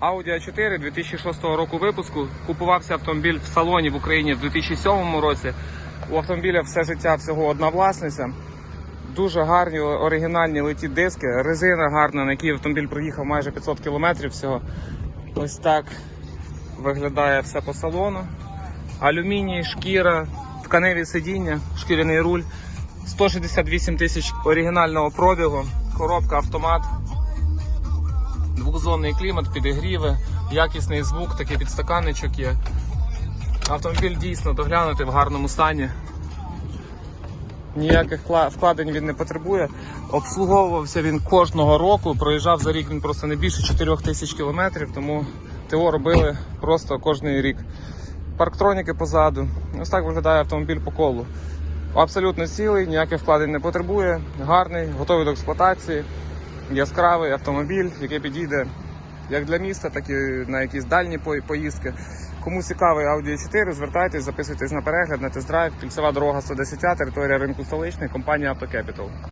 Audi A4 2006 року випуску. Купувався автомобіль в салоні в Україні в 2007 році. У автомобіля все життя всього одна власниця. Дуже гарні оригінальні леті диски, резина гарна, на якій автомобіль проїхав майже 500 км всього. Ось так виглядає все по салону. Алюміній, шкіра, тканеві сидіння, шкіряний руль. 168 тисяч оригінального пробігу, коробка автомат, двохзонний клімат, підігріви, якісний звук, такий підстаканничок є. Автомобіль дійсно доглянутий в гарному стані. Ніяких вкладень він не потребує. Обслуговувався він кожного року. Проїжджав за рік він просто не більше 4 тисяч кілометрів, тому ТО робили просто кожний рік. Парктроніки позаду. Ось так виглядає автомобіль по колу. Абсолютно цілий, ніяких вкладень не потребує. Гарний, готовий до експлуатації, яскравий автомобіль, який підійде як для міста, так і на якісь дальні по- поїздки. Кому цікавий Audi 4, звертайтесь, записуйтесь на перегляд, на тест-драйв, кільцева дорога 110, територія ринку столичний, компанія Автокепітал.